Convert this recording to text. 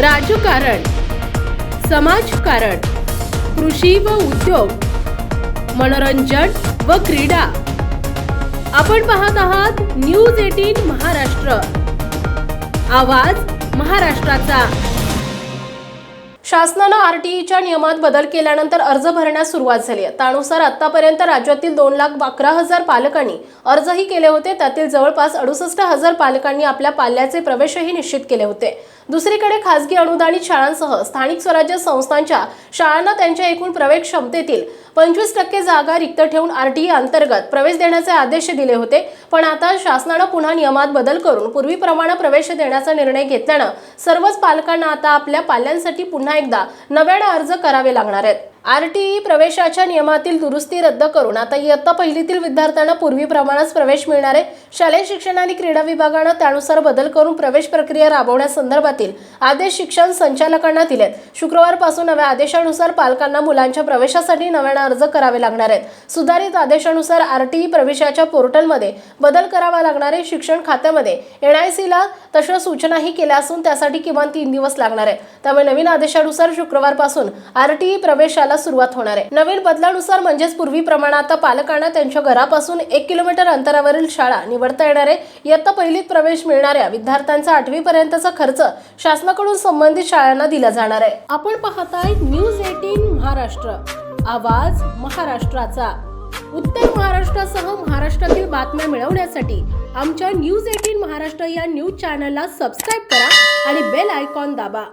राजकारण समाजकारण कृषी व उद्योग मनोरंजन व क्रीडा. आपण पाहत आहात न्यूज एटीन महाराष्ट्र. आवाज महाराष्ट्राचा. शासनानं आरटीईच्या नियमात बदल केल्यानंतर अर्ज भरण्यास सुरुवात झाली आहे. त्यानुसार आतापर्यंत राज्यातील दोन लाख अकरा हजार पालकांनी अर्जही केले होते. त्यातील जवळपास अडुसष्ट हजार पालकांनी आपल्या पाल्याचे प्रवेशही निश्चित केले होते. दुसरीकडे खासगी अनुदानित शाळांसह स्थानिक स्वराज्य संस्थांच्या शाळांना त्यांच्या एकूण प्रवेश क्षमतेतील पंचवीस टक्के जागा रिक्त ठेवून आरटीई e अंतर्गत प्रवेश देण्याचे आदेश दिले होते. पण आता शासनानं पुन्हा नियमात बदल करून पूर्वीप्रमाणे प्रवेश देण्याचा निर्णय घेतल्यानं सर्वच पालकांना आता आपल्या पाल्यांसाठी पुन्हा एकदा नव्यानं अर्ज करावे लागणार आहेत. आर टी ई प्रवेशाच्या नियमातील दुरुस्ती रद्द करून आता इयत्ता पहिलीतील विद्यार्थ्यांना पूर्वीप्रमाणेच प्रवेश मिळणार आहे. शालेय शिक्षण आणि क्रीडा विभागानं त्यानुसार बदल करून प्रवेश प्रक्रिया राबवण्यासंदर्भातील आदेश शिक्षण संचालकांना दिलेत. शुक्रवारपासून नव्या आदेशानुसार पालकांना मुलांच्या प्रवेशासाठी नव्यानं अर्ज करावे लागणार आहेत. सुधारित आदेशानुसार आर टी ई प्रवेशाच्या पोर्टलमध्ये बदल करावा लागणार आहे. शिक्षण खात्यामध्ये एन आय सीला तशा सूचनाही केल्या असून त्यासाठी किमान तीन दिवस लागणार आहे त्यामुळे नवीन आदेशानुसार शुक्रवारपासून आर टी ई प्रवेशाला सुरुवात होणार आहे. नवीन बदलानुसार म्हणजेच पूर्वीप्रमाणे आता पालकांना त्यांच्या घरापासून एक किलोमीटर अंतरावरील शाळा निवडता येणार आहे. इयत्ता पहिलीत प्रवेश मिळणाऱ्या विद्यार्थ्यांचा आठवी पर्यंतचा खर्च शासनाकडून संबंधित शाळांना दिला जाणार आहे. आपण पाहताय न्यूज एटीन महाराष्ट्र. आवाज महाराष्ट्राचा. उत्तर महाराष्ट्रासह महाराष्ट्रातील बातम्या मिळवण्यासाठी आमच्या न्यूज एटीन महाराष्ट्र या न्यूज चॅनलला सबस्क्राईब करा आणि बेल आयकॉन दाबा.